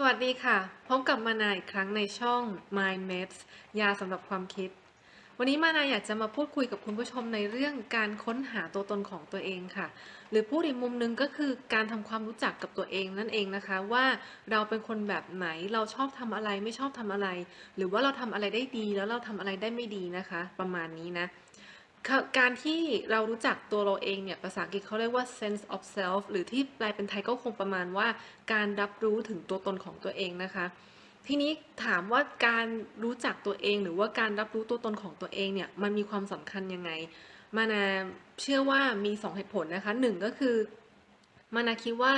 สวัสดีค่ะ พบกับมานาอีกครั้งในช่อง Mind Maps ยาสำหรับความคิด วันนี้มานาอยากจะมาพูดคุยกับคุณผู้ชมในเรื่องการค้นหาตัวตนของตัวเองค่ะ หรือพูดอีกมุมหนึงก็คือการทำความรู้จักกับตัวเองนั่นเองนะคะ ว่าเราเป็นคนแบบไหนเราชอบทำอะไรไม่ชอบทำอะไร หรือว่าเราทำอะไรได้ดีแล้วเราทำอะไรได้ไม่ดีนะคะ ประมาณนี้นะ การที่เรารู้จักตัวเราเองเนี่ย ภาษาอังกฤษเขาเรียกว่า sense of self หรือที่แปลเป็นไทยก็คงประมาณว่าการรับรู้ถึงตัวตนของตัวเองนะคะ ทีนี้ถามว่าการรู้จักตัวเองหรือว่าการรับรู้ตัวตนของตัวเองเนี่ย มันมีความสำคัญยังไง มานาเชื่อว่ามีสองเหตุผลนะคะหนึ่งก็คือ มานาคิดว่า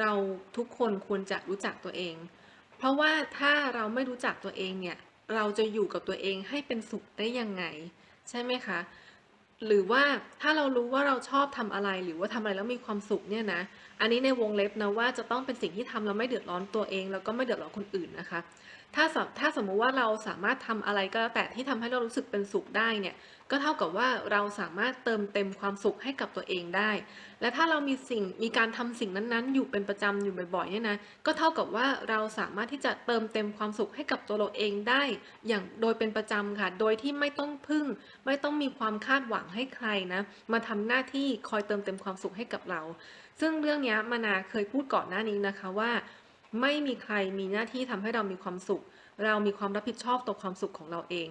เราทุกคนควรจะรู้จักตัวเอง เพราะว่าถ้าเราไม่รู้จักตัวเองเนี่ย เราจะอยู่กับตัวเองให้เป็นสุขได้ยังไง ใช่ไหมคะ หรือว่าถ้าเรารู้ว่าเราชอบทำอะไรหรือว่าทำอะไรแล้วมีความสุขเนี่ยนะ อันนี้ในวงเล็บนะว่าจะต้องเป็นสิ่งที่ทำแล้วไม่เดือดร้อนตัวเอง แล้วก็ไม่เดือดร้อนคนอื่นนะคะ ถ้าถ้าสมมุติว่าเราสามารถทำอะไรก็แล้วแต่ที่ทำให้เรารู้สึกเป็นสุขได้เนี่ยก็เท่ากับว่าเราสามารถเติมเต็มความสุขให้กับตัวเองได้ และถ้าเรามีสิ่งมีการทำสิ่งนั้นๆ อยู่เป็นประจำอยู่บ่อยๆเนี่ยนะก็เท่ากับว่าเราสามารถที่จะเติมเต็มความสุขให้กับตัวเราเองได้ อย่างโดยเป็นประจำค่ะ โดยที่ไม่ต้องพึ่ง ไม่ต้องมีความคาดหวังให้ใครนะมาทำหน้าที่คอยเติมเต็มความสุขให้กับเรา ซึ่งเรื่องนี้มานาเคยพูดก่อนหน้านี้นะคะว่า ไม่มีใครมีหน้าที่ทำให้เรามีความสุข เรามีความรับผิดชอบต่อความสุขของเราเอง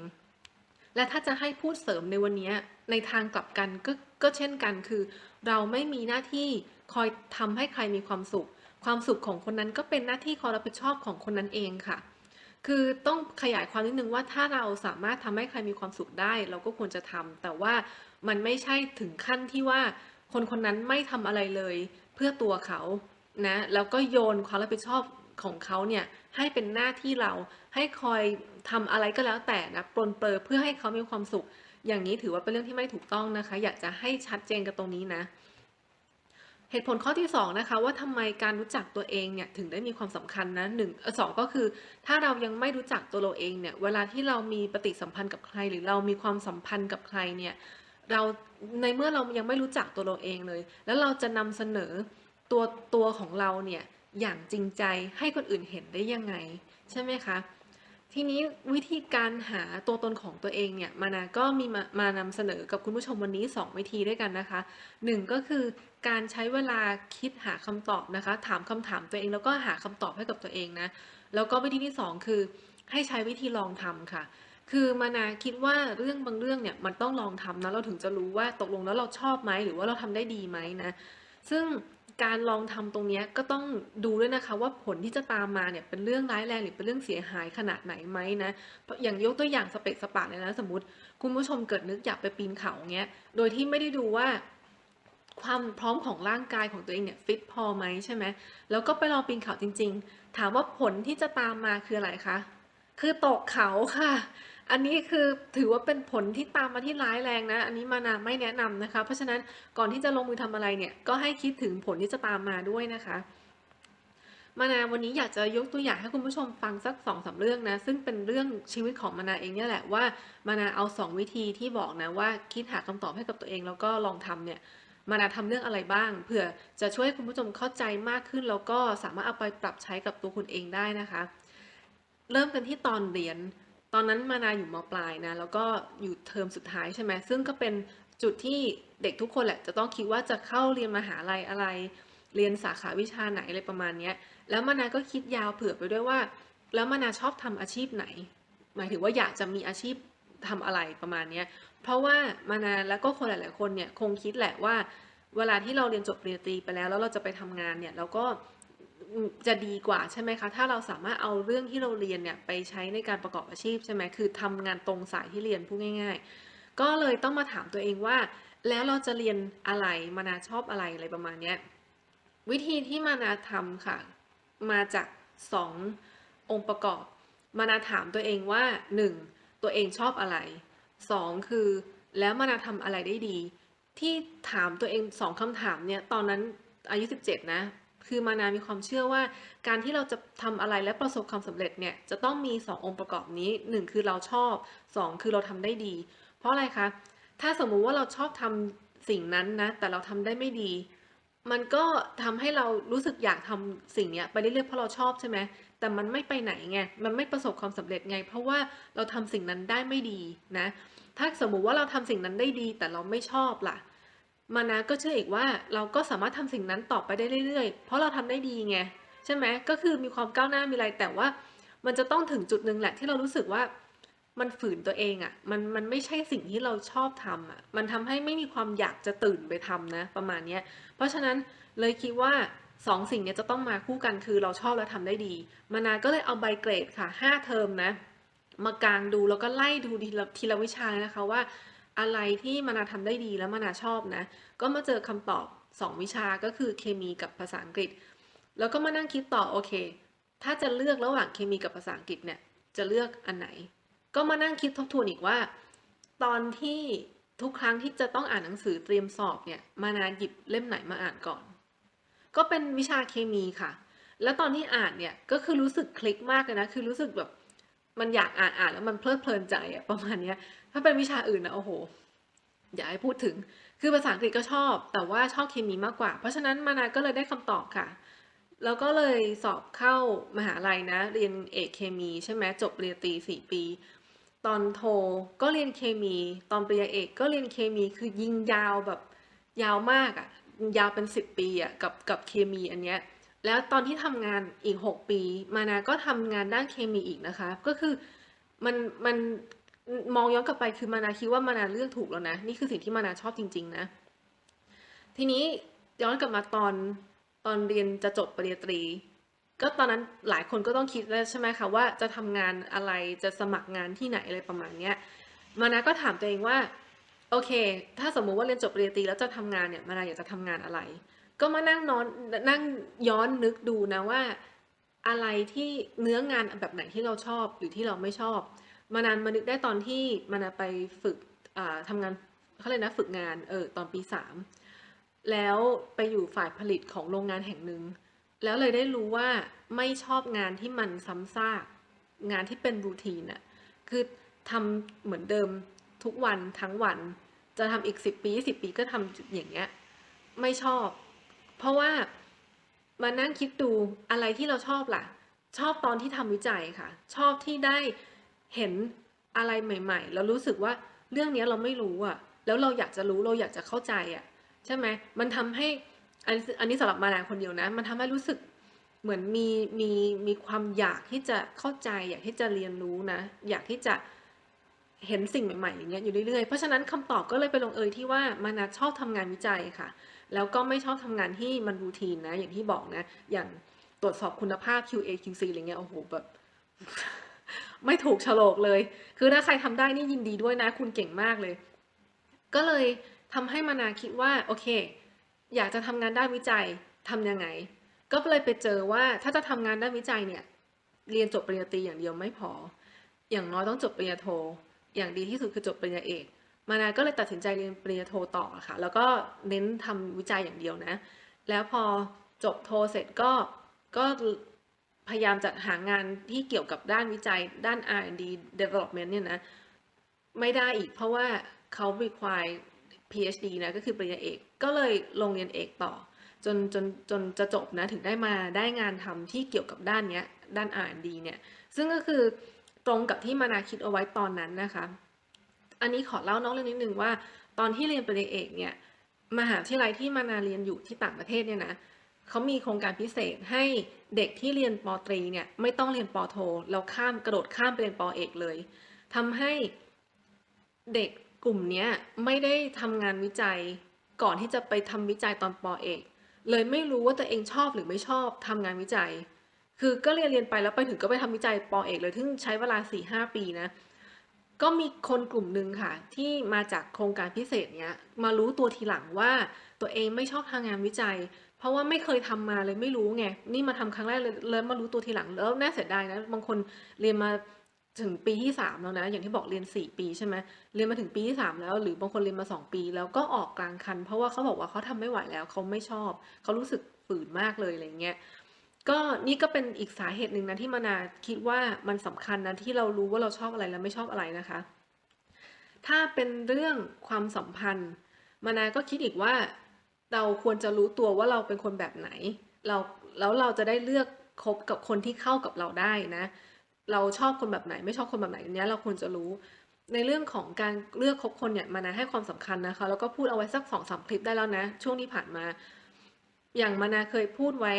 และถ้าจะให้พูดเสริมในวันนี้ในทางกลับกันก็ก็เช่นกันคือ เราไม่มีหน้าที่คอยทำให้ใครมีความสุข ความสุขของคนนั้นก็เป็นหน้าที่คอยรับผิดชอบของคนนั้นเองค่ะ คือต้องขยายความนิดนึงว่าถ้าเราสามารถทำให้ใครมีความสุขได้ เราก็ควรจะทำแต่ว่ามันไม่ใช่ถึงขั้นที่ว่า คนคนนั้นไม่ทำอะไรเลยเพื่อตัวเขานะแล้วก็โยนความรับผิดชอบของเขาเนี่ยให้เป็นหน้าที่เราให้คอยทำอะไรก็แล้วแต่นะปลนเปลือเพื่อให้เขามีความสุข อย่างนี้ถือว่าเป็นเรื่องที่ไม่ถูกต้องนะคะ อยากจะให้ชัดเจนกับตรงนี้นะ เหตุผลข้อที่สองนะคะว่าทำไมการรู้จักตัวเองเนี่ยถึงได้มีความสำคัญนะหนึ่งสองก็คือ ถ้าเรายังไม่รู้จักตัวเราเองเนี่ยเวลาที่เรามีปฏิสัมพันธ์กับใคร หรือเรามีความสัมพันธ์กับใครเนี่ย เราในเมื่อเรายังไม่รู้จักตัวเราเองเลย แล้วเราจะนำเสนอตัวตัวของเราเนี่ยอย่างจริงใจให้คนอื่นเห็นได้ยังไง ใช่ไหมคะทีนี้วิธีการหาตัวตนของตัวเองเนี่ยมานาก็มีมามานำเสนอกับคุณผู้ชมวันนี้ 2 วิธีด้วยกันนะคะหนึ่งก็คือการใช้เวลาคิดหาคำตอบนะคะ ถามคำถามตัวเองแล้วก็หาคำตอบให้กับตัวเองนะแล้วก็วิธีที่ 2 คือให้ใช้วิธีลองทำค่ะ คือมานาคิดว่าเรื่องบางเรื่องเนี่ยมันต้องลองทำนะเราถึงจะรู้ว่าตกลงแล้วเราชอบไหมหรือว่าเราทำได้ดีไหมนะซึ่งการลองทำตรงนี้ก็ต้องดูด้วยนะคะ ว่าผลที่จะตามมาเนี่ยเป็นเรื่องร้ายแรงหรือเป็นเรื่องเสียหายขนาดไหนไหมนะอย่างยกตัวอย่างสเปกสปะเลยนะสมมติ คุณผู้ชมเกิดนึกอยากไปปีนเขาเงี้ยโดยที่ไม่ได้ดูว่าความพร้อมของร่างกายของตัวเองเนี่ยฟิตพอไหมใช่ไหมแล้วก็ไปลองปีนเขาจริง ๆ ถามว่าผลที่จะตามมาคืออะไรคะคือตกเขาค่ะ อันนี้คือถือว่าเป็นผลที่ตามมาที่ร้ายแรงนะ อันนี้มานาไม่แนะนำนะคะ เพราะฉะนั้นก่อนที่จะลงมือทำอะไรเนี่ยก็ให้คิดถึงผลที่จะตามมาด้วยนะคะมานาวันนี้อยากจะยกตัวอย่างให้คุณผู้ชมฟังสักสองสามเรื่องนะ ซึ่งเป็นเรื่องชีวิตของมานาเองเนี่ยแหละว่ามานาเอาสองวิธีที่บอกนะว่าคิดหาคำตอบให้กับตัวเองแล้วก็ลองทำเนี่ยมานาทำเรื่องอะไรบ้างเผื่อจะช่วยให้คุณผู้ชมเข้าใจมากขึ้น แล้วก็สามารถเอาไปปรับใช้กับตัวคุณเองได้นะคะ เริ่มกันที่ตอนเรียน อนนั้นมานาอยู่มปลายนะแล้วก็อยู่เทอมสุดท้ายใช่ไหมซึ่งก็เป็นจุดที่เด็กทุกคนแหละจะต้องคิดว่าจะเข้าเรียนมหาลัยอะไร เรียนสาขาวิชาไหนอะไรประมาณนี้แล้วมานาก็คิดยาวเผื่อไปด้วยว่า แล้วมานาชอบทำอาชีพไหน หมายถึงว่าอยากจะมีอาชีพทำอะไรประมาณนี้เพราะว่ามานาแล้วก็คนหลาย ๆ คนเนี่ยคงคิดแหละว่า เวลาที่เราเรียนจบปริญญาตรีไปแล้วแล้วเราจะไปทำงานเนี่ยเราก็ จะดีกว่าใช่ไหมคะ ถ้าเราสามารถเอาเรื่องที่เราเรียนเนี่ยไปใช้ในการประกอบอาชีพใช่ไหมคือทำงานตรงสายที่เรียนพูดง่าย ๆ ก็เลยต้องมาถามตัวเองว่า แล้วเราจะเรียนอะไรมานาชอบอะไรอะไรประมาณเนี้ยวิธีที่มานาทำค่ะ มาจากสององค์ประกอบ มานาถามตัวเองว่าหนึ่งตัวเองชอบอะไรสองคือแล้วมานาทำอะไรได้ดี ที่ถามตัวเองสองคำถามเนี่ยตอนนั้นอายุ 17 นะ คือมานามีความเชื่อว่า การที่เราจะทำอะไรและประสบความสำเร็จเนี่ยจะต้องมี 2 องค์ประกอบนี้ 1 คือเราชอบ 2 คือเราทำได้ดี เพราะอะไรคะ ถ้าสมมุติว่าเราชอบทำสิ่งนั้นนะ แต่เราทำได้ไม่ดี มันก็ทำให้เรารู้สึกอยากทำสิ่งเนี้ยไปเรื่อยๆเพราะเราชอบใช่ไหมแต่มันไม่ไปไหนไง มันไม่ประสบความสำเร็จไง เพราะว่าเราทำสิ่งนั้นได้ไม่ดีนะ ถ้าสมมุติว่าเราทำสิ่งนั้นได้ดี แต่เราไม่ชอบล่ะ มานะก็เชื่ออีกว่าเราก็สามารถทำสิ่งนั้นต่อไปได้เรื่อยๆ เพราะเราทำได้ดีไงใช่ไหมก็คือมีความก้าวหน้ามีอะไรแต่ว่า มันจะต้องถึงจุดหนึ่งแหละที่เรารู้สึกว่ามันฝืนตัวเองอะ่ะมันมันไม่ใช่สิ่งที่เราชอบทำอะมันทำให้ไม่มีความอยากจะตื่นไปทำนะ ประมาณเนี้ยเพราะฉะนั้นเลยคิดว่าสองสิ่งเนี้ยจะต้องมาคู่กันคือเราชอบและทำได้ดี มานาก็เลยเอาใบเกรดค่ะห้าเทอมนะ มากางดูแล้วก็ไล่ดูทีละทีละวิชาเลยนะคะว่า อะไรที่มานาทำได้ดีแล้วมานาชอบนะ ก็มาเจอคำตอบสองวิชาก็คือเคมีกับภาษาอังกฤษ แล้วก็มานั่งคิดต่อโอเค ถ้าจะเลือกระหว่างเคมีกับภาษาอังกฤษเนี่ยจะเลือกอันไหน ก็มานั่งคิดทบทวนอีกว่า ตอนที่ทุกครั้งที่จะต้องอ่านหนังสือเตรียมสอบเนี่ยมานาหยิบเล่มไหนมาอ่านก่อน ก็เป็นวิชาเคมีค่ะ แล้วตอนที่อ่านเนี่ยก็คือรู้สึกคลิกมากเลยนะคือรู้สึกแบบ มันอยากอ่านอ่านแล้วมันเพลิดเพลินใจอะประมาณเนี้ย ถ้าเป็นวิชาอื่นนะโอ้โห อย่าให้พูดถึง คือภาษาอังกฤษก็ชอบ แต่ว่าชอบเคมีมากกว่า เพราะฉะนั้นมานาก็เลยได้คำตอบค่ะ แล้วก็เลยสอบเข้ามหาลัยนะ เรียนเอกเคมีใช่ไหมจบปริญญาตรีสี่ปี ตอนโทก็เรียนเคมี ตอนปริญญาเอกก็เรียนเคมี คือยิงยาวแบบยาวมากอะ่ะยาวเป็นสิบปีอะ่ะกับกับเคมีอันเนี้ย แล้วตอนที่ทำงานอีกหกปี มานาก็ทำงานด้านเคมีอีกนะคะ ก็คือมันมันมองย้อนกลับไปคือมานาคิดว่ามานาเลือกถูกแล้วนะ นี่คือสิ่งที่มานาชอบจริง ๆ นะ ทีนี้ย้อนกลับมาตอนตอนเรียนจะจบปริญญาตรี ก็ตอนนั้นหลายคนก็ต้องคิดแล้วใช่ไหมคะว่าจะทำงานอะไรจะสมัครงานที่ไหนอะไรประมาณเนี้ยมานาก็ถามตัวเองว่าโอเค ถ้าสมมุติว่าเรียนจบปริญญาตรีแล้วจะทำงานเนี่ยมานาอยากจะทำงานอะไร ก็มานั่งนอนนั่งย้อนนึกดูนะว่า อะไรที่เนื้องานแบบไหนที่เราชอบหรือที่เราไม่ชอบ มานานมานึกได้ตอนที่มานาไปฝึกอ่าทำงานเขาเลยกนะฝึกงานเออตอนปีสามแล้วไปอยู่ฝ่ายผลิตของโรงงานแห่งหนึ่งแล้วเลยได้รู้ว่าไม่ชอบงานที่มันซ้ำซากงานที่เป็นรูทีนอะคือทำเหมือนเดิมทุกวันทั้งวัน จะทำอีกสิบปีสิบปีก็ทำอย่างเงี้ย ไม่ชอบ เพราะว่ามานั่งคิดดูอะไรที่เราชอบล่ะ ชอบตอนที่ทำวิจัยค่ะ ชอบที่ได้เห็นอะไรใหม่ ๆ แล้วรู้สึกว่าเรื่องนี้เราไม่รู้อะแล้วเราอยากจะรู้เราอยากจะเข้าใจอะใช่ไหมมันทำให้อันอันนี้สำหรับมานาคนเดียวนะ มันทำให้รู้สึกเหมือนมีมีมีความอยากที่จะเข้าใจ อยากที่จะเรียนรู้นะ อยากที่จะเห็นสิ่งใหม่ๆอย่างเงี้ยอยู่เรื่อยๆ เพราะฉะนั้นคำตอบก็เลยไปลงเอยที่ว่ามานาชอบทำงานวิจัยค่ะ แล้วก็ไม่ชอบทำงานที่มันรูทีนนะ อย่างที่บอกนะ อย่างตรวจสอบคุณภาพ QA QC อะไรเงี้ย โอ้โห แบบ ไม่ถูกฉลกเลย คือถ้าใครทำได้นี่ยินดีด้วยนะ คุณเก่งมากเลย ก็เลยทำให้มานาคิดว่า โอเค อยากจะทำงานด้านวิจัยทำยังไง ก็เลยไปเจอว่าถ้าจะทำงานด้านวิจัยเนี่ย เรียนจบปริญญาตรีอย่างเดียวไม่พอ อย่างน้อยต้องจบปริญญาโท อย่างดีที่สุดคือจบปริญญาเอก มานาก็เลยตัดสินใจเรียนปริญญาโทต่อค่ะ แล้วก็เน้นทำวิจัยอย่างเดียวนะ แล้วพอจบโทเสร็จก็ก็พยายามจัดหางานที่เกี่ยวกับด้านวิจัยด้าน R&D development เนี่ยนะ ไม่ได้อีกเพราะว่าเขา require PhD นะ ก็คือปริญญาเอก ก็เลยลงเรียนเอกต่อ จนจนจนจะจบนะ ถึงได้มาได้งานทำที่เกี่ยวกับด้านเนี้ย ด้าน R&D เนี่ย ซึ่งก็คือตรงกับที่มานาคิดเอาไว้ตอนนั้นนะคะ อันนี้ขอเล่านอกเรื่องนิดนึงว่า ตอนที่เรียนปริญญาเอกเนี่ยมหาวิทยาลัยที่มานาเรียนอยู่ที่ต่างประเทศเนี่ยนะเขามีโครงการพิเศษให้เด็กที่เรียนปตรีเนี่ยไม่ต้องเรียนปโทแล้วข้ามกระโดดข้ามไปเรียนปเอกเลยทำให้เด็กกลุ่มนี้ไม่ได้ทำงานวิจัยก่อนที่จะไปทำวิจัยตอนปเอก เลยไม่รู้ว่าตัวเองชอบหรือไม่ชอบทำงานวิจัย คือก็เรียนเรียนไปแล้วไปถึงก็ไปทำวิจัยปเอกเลยซึ่งใช้เวลา4ี่ห้าปีนะ ก็มีคนกลุ่มหนึ่งค่ะ ที่มาจากโครงการพิเศษเนี้ยมารู้ตัวทีหลังว่าตัวเองไม่ชอบทางงานวิจัย เพราะว่าไม่เคยทำมาเลยไม่รู้ไงนี่มาทำครั้งแรกเลยเลยมารู้ตัวทีหลังแล้วน่าเสียดายนะบางคนเรียนมาถึงปีที่สามแล้วนะ อย่างที่บอกเรียนสี่ปีใช่ไหมเรียนมาถึงปีที่สามแล้ว หรือบางคนเรียนมาสองปี แล้วก็ออกกลางคัน เพราะว่าเขาบอกว่าเขาทำไม่ไหวแล้วเขาไม่ชอบเขารู้สึกฝืนมากเลยอะไรเงี้ย ก็นี่ก็เป็นอีกสาเหตุหนึ่งนะที่มานาคิดว่ามันสำคัญนะที่เรารู้ว่าเราชอบอะไรแล้วไม่ชอบอะไรนะคะ ถ้าเป็นเรื่องความสัมพันธ์ มานาก็คิดอีกว่า เราควรจะรู้ตัวว่าเราเป็นคนแบบไหน เราแล้วเราจะได้เลือกคบกับคนที่เข้ากับเราได้นะ เราชอบคนแบบไหน ไม่ชอบคนแบบไหนอันเนี้ยเราควรจะรู้ในเรื่องของการเลือกคบคนเนี่ยมานาให้ความสำคัญนะคะ แล้วก็พูดเอาไว้สัก2-3คลิปได้แล้วนะ ช่วงที่ผ่านมา อย่างมานาเคยพูดไว้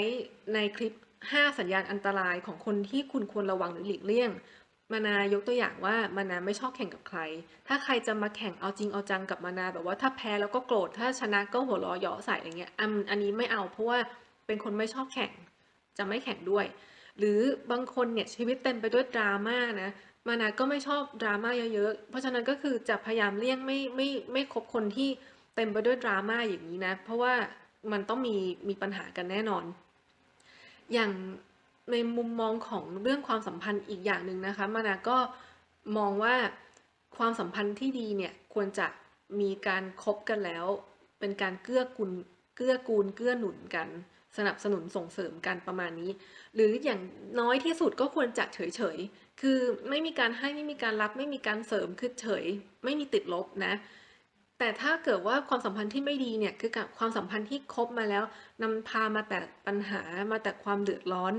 ในคลิป 5 สัญญาณอันตรายของคนที่คุณควรระวังหรือหลีกเลี่ยง มานายกตัวอย่างว่ามานาไม่ชอบแข่งกับใคร ถ้าใครจะมาแข่งเอาจริงเอาจังกับมานาแบบว่าถ้าแพ้แล้วก็โกรธ ถ้าชนะก็หัวเราะเยาะใส่อะไรเงี้ย อันอันนี้ไม่เอาเพราะว่าเป็นคนไม่ชอบแข่ง จะไม่แข่งด้วย หรือบางคนเนี่ยชีวิตเต็มไปด้วยดราม่านะมานาก็ไม่ชอบดราม่าเยอะๆ เพราะฉะนั้นก็คือจะพยายามเลี่ยงไม่ไม่ไม่คบคนที่เต็มไปด้วยดราม่าอย่างนี้นะ เพราะว่า มันต้องมีมีปัญหากันแน่นอน อย่างในมุมมองของเรื่องความสัมพันธ์อีกอย่างหนึ่งนะคะมานาก็มองว่าความสัมพันธ์ที่ดีเนี่ยควรจะมีการคบกันแล้ว เป็นการเกื้อกูลเกื้อกูลเกื้อหนุนกัน สนับสนุนส่งเสริมกันประมาณนี้ หรืออย่างน้อยที่สุดก็ควรจะเฉยๆคือไม่มีการให้ไม่มีการรับไม่มีการเสริมคือเฉย ไม่มีติดลบนะ แต่ถ้าเกิดว่าความสัมพันธ์ที่ไม่ดีเนี่ยคือกับความสัมพันธ์ที่คบมาแล้วนำพามาแต่ปัญหามาแต่ความเดือดร้อน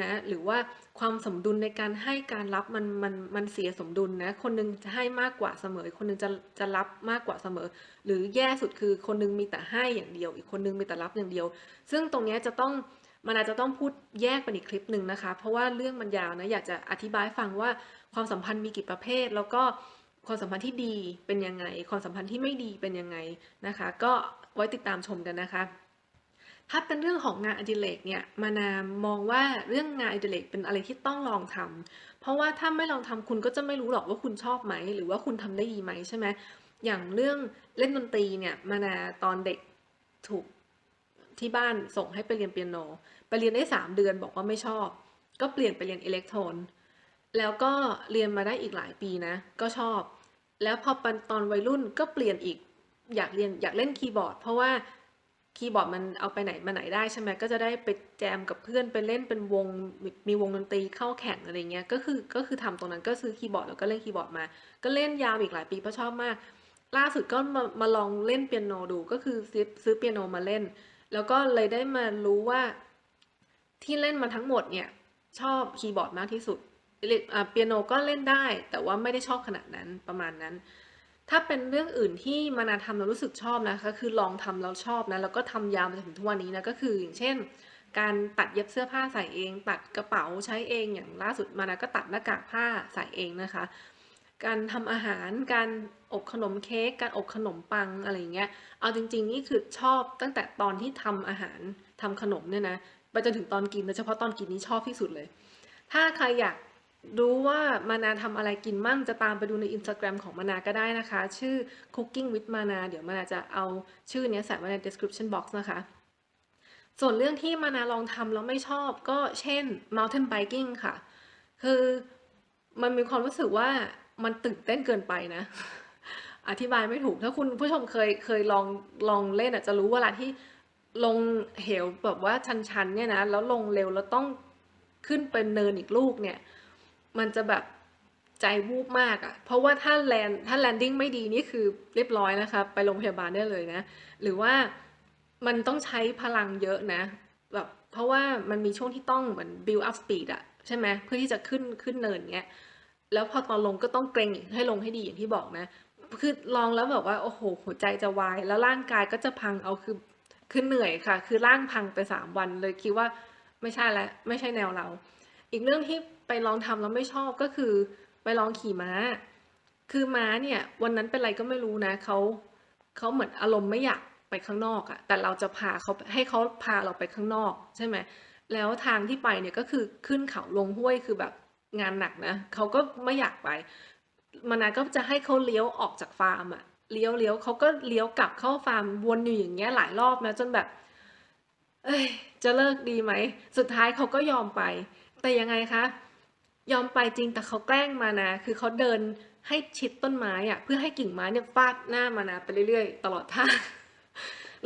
นะหรือว่าความสมดุลในการให้การรับมันมันมันเสียสมดุลนะคนหนึงจะให้มากกว่าเสมอ คนหนึงจะจะรับมากกว่าเสมอ หรือแย่สุดคือคนหนึงมีแต่ให้อย่างเดียว อีกคนหนึงมีแต่รับอย่างเดียว ซึ่งตรงนี้จะต้องมันอาจจะต้องพูดแยกเป็นอีกคลิปหนึ่งนะคะ เพราะว่าเรื่องมันยาวนะอยากจะอธิบายฟังว่าความสัมพันธ์มีกี่ประเภทแล้วก็ ความสัมพันธ์ที่ดีเป็นยังไง ความสัมพันธ์ที่ไม่ดีเป็นยังไงนะคะ ก็ไว้ติดตามชมกันนะคะ ถ้าเป็นเรื่องของงานอดิเรกเนี่ย มานามองว่าเรื่องงานอดิเรกเป็นอะไรที่ต้องลองทำเพราะว่าถ้าไม่ลองทำคุณก็จะไม่รู้หรอกว่าคุณชอบไหม หรือว่าคุณทำได้ดีไหมใช่ไหมอย่างเรื่องเล่นดนตรีเนี่ย มานาตอนเด็กถูกที่บ้านส่งให้ไปเรียนเปียโน ไปเรียนได้สามเดือนบอกว่าไม่ชอบ ก็เปลี่ยนไปเรียนอิเล็กโทรนแล้วก็เรียนมาได้อีกหลายปีนะ ก็ชอบ แล้วพอปันตอนวัยรุ่นก็เปลี่ยนอีกอยากเรียนอยากเล่นคีย์บอร์ด เพราะว่าคีย์บอร์ดมันเอาไปไหนมาไหนได้ใช่ไหมก็จะได้ไปแจมกับเพื่อนไปเล่นเป็นวงมีวงดนตรีเข้าแข่งอะไรเงี้ยก็คือก็คือทำตรงนั้นก็ซื้อคีย์บอร์ดแล้วก็เล่นคีย์บอร์ดมา ก็เล่นยาวอีกหลายปีเพราะชอบมาก ล่าสุดก็มามาลองเล่นเปียโนดูก็คือซื้อซื้อเปียโนมาเล่น แล้วก็เลยได้มารู้ว่าที่เล่นมาทั้งหมดเนี่ยชอบคีย์บอร์ดมากที่สุด เปียโนก็เล่นได้ แต่ว่าไม่ได้ชอบขนาดนั้นประมาณนั้น ถ้าเป็นเรื่องอื่นที่มานาทำแล้วรู้สึกชอบนะคะคือลองทำแล้วชอบนะแล้วก็ทำยาวมาถึงทุกวันนี้นะก็คืออย่างเช่น การตัดเย็บเสื้อผ้าใส่เอง ตัดกระเป๋าใช้เองอย่างล่าสุดมานาก็ตัดหน้ากากผ้าใส่เองนะคะ การทำอาหารการอบขนมเค้กการอบขนมปังอะไรอย่างเงี้ยเอาจริง ๆ นี่คือชอบตั้งแต่ตอนที่ทำอาหารทำขนมเนี่ยนะไปจนถึงตอนกินโดยเฉพาะตอนกินนี่ชอบที่สุดเลย ถ้าใครอยาก รู้ว่ามานาทำอะไรกินมั่งจะตามไปดูใน Instagram ของมานาก็ได้นะคะ ชื่อ cooking with mana เดี๋ยวมานาจะเอาชื่อเนี้ยใส่ไว้ใน description box นะคะ ส่วนเรื่องที่มานาลองทำแล้วไม่ชอบก็เช่น mountain biking ค่ะ คือมันมีความรู้สึกว่ามันตื่นเต้นเกินไปนะ อธิบายไม่ถูก ถ้าคุณผู้ชมเคยเคยลองลองเล่นอะจะรู้เวลาที่ลงเหวแบบว่าชันๆเนี่ยนะ แล้วลงเร็วแล้วต้องขึ้นเป็นเนินอีกลูกเนี่ย มันจะแบบใจวูบมากอะ่ะ เพราะว่าถ้าแลนถ้าแลนดิ้งไม่ดีนี่คือเรียบร้อยนะคะไปโรงพยาบาลได้เลยนะ หรือว่ามันต้องใช้พลังเยอะนะ แบบเพราะว่ามันมีช่วงที่ต้องเหมือน build up speed อะใช่ไหมเพื่อที่จะขึ้นขึ้นเนินเงี้ย แล้วพอตอนลงก็ต้องเกรงอีกให้ลงให้ดีอย่างที่บอกนะ คือลองแล้วแบบว่าโอ้โหหัวใจจะวาย แล้วร่างกายก็จะพังเอาคือคือเหนื่อยค่ะ คือร่างพังไปสามวันเลยคิดว่าไม่ใช่แล้วไม่ใช่แนวเรา อีกเรื่องที่ ไปลองทำแล้วไม่ชอบก็คือ ไปลองขี่ม้า คือม้าเนี่ยวันนั้นเป็นไรก็ไม่รู้นะเขาเขาเหมือนอารมณ์ไม่อยากไปข้างนอกอะแต่เราจะพาเขาให้เขาพาเราไปข้างนอกใช่ไหมแล้วทางที่ไปเนี่ยก็คือขึ้นเขาลงห้วยคือแบบงานหนักนะเขาก็ไม่อยากไปมานาก็จะให้เขาเลี้ยวออกจากฟาร์มอะเลี้ยวเลี้ยวเขาก็เลี้ยวกลับเข้าฟาร์มวนอยู่อย่างเงี้ยหลายรอบนะจนแบบ เอ้ยจะเลิกดีไหม สุดท้ายเขาก็ยอมไป แต่ยังไงคะ ยอมไปจริงแต่เขาแกล้งมานะ คือเขาเดินให้ชิดต้นไม้อะเพื่อให้กิ่งไม้เนี่ยฟาดหน้ามานะไปเรื่อยๆ ตลอดทาง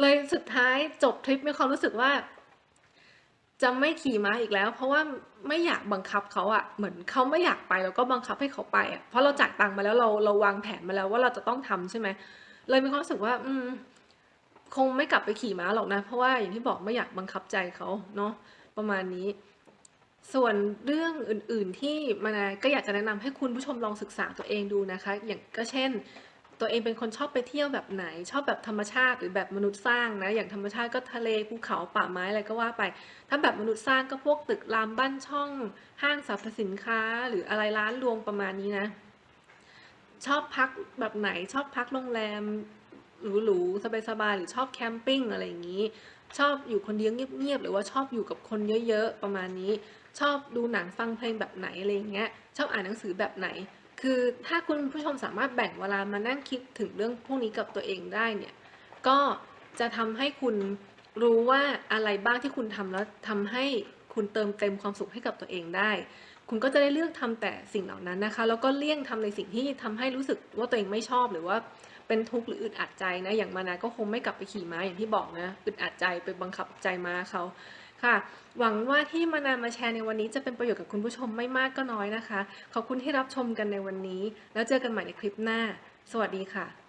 เลยสุดท้ายจบทริปมีความรู้สึกว่า จะไม่ขี่ม้าอีกแล้ว เพราะว่าไม่อยากบังคับเขาอะเหมือนเขาไม่อยากไปแล้วก็บังคับให้เขาไปอะเพราะเราจ่ายตังค์มาแล้วเราเราวางแผนมาแล้วว่าเราจะต้องทำใช่ไหมเลยมีความรู้สึกว่า อืม คงไม่กลับไปขี่ม้าหรอกนะ เพราะว่าอย่างที่บอกไม่อยากบังคับใจเขาเนาะประมาณนี้ ส่วนเรื่องอื่นๆที่มานาก็อยากจะแนะนำให้คุณผู้ชมลองศึกษาตัวเองดูนะคะ อย่างก็เช่น ตัวเองเป็นคนชอบไปเที่ยวแบบไหน ชอบแบบธรรมชาติหรือแบบมนุษย์สร้างนะ อย่างธรรมชาติก็ทะเลภูเขาป่าไม้อะไรก็ว่าไป ถ้าแบบมนุษย์สร้างก็พวกตึกรามบ้านช่อง ห้างสรรพสินค้า หรืออะไรร้านรวงประมาณนี้นะ ชอบพักแบบไหนชอบพักโรงแรมหรูๆสบายๆหรือชอบแคมปิ้งอะไรอย่างนี้ ชอบอยู่คนเดียวเงียบๆหรือว่าชอบอยู่กับคนเยอะๆประมาณนี้ ชอบดูหนังฟังเพลงแบบไหนอะไรอย่างเงี้ยชอบอ่านหนังสือแบบไหน คือถ้าคุณผู้ชมสามารถแบ่งเวลามานั่งคิดถึงเรื่องพวกนี้กับตัวเองได้เนี่ยก็จะทำให้คุณรู้ว่าอะไรบ้างที่คุณทำแล้วทำให้คุณเติมเต็มความสุขให้กับตัวเองได้ คุณก็จะได้เลือกทำแต่สิ่งเหล่านั้นนะคะ แล้วก็เลี่ยงทำในสิ่งที่ทำให้รู้สึกว่าตัวเองไม่ชอบหรือว่าเป็นทุกข์หรืออึดอัดใจนะ อย่างมานาก็คงไม่กลับไปขี่ม้าอย่างที่บอกนะ อึดอัดใจไปบังคับใจม้าเขา ค่ะ หวังว่าที่มานามาแชร์ในวันนี้จะเป็นประโยชน์กับคุณผู้ชมไม่มากก็น้อยนะคะ ขอบคุณที่รับชมกันในวันนี้ แล้วเจอกันใหม่ในคลิปหน้า สวัสดีค่ะ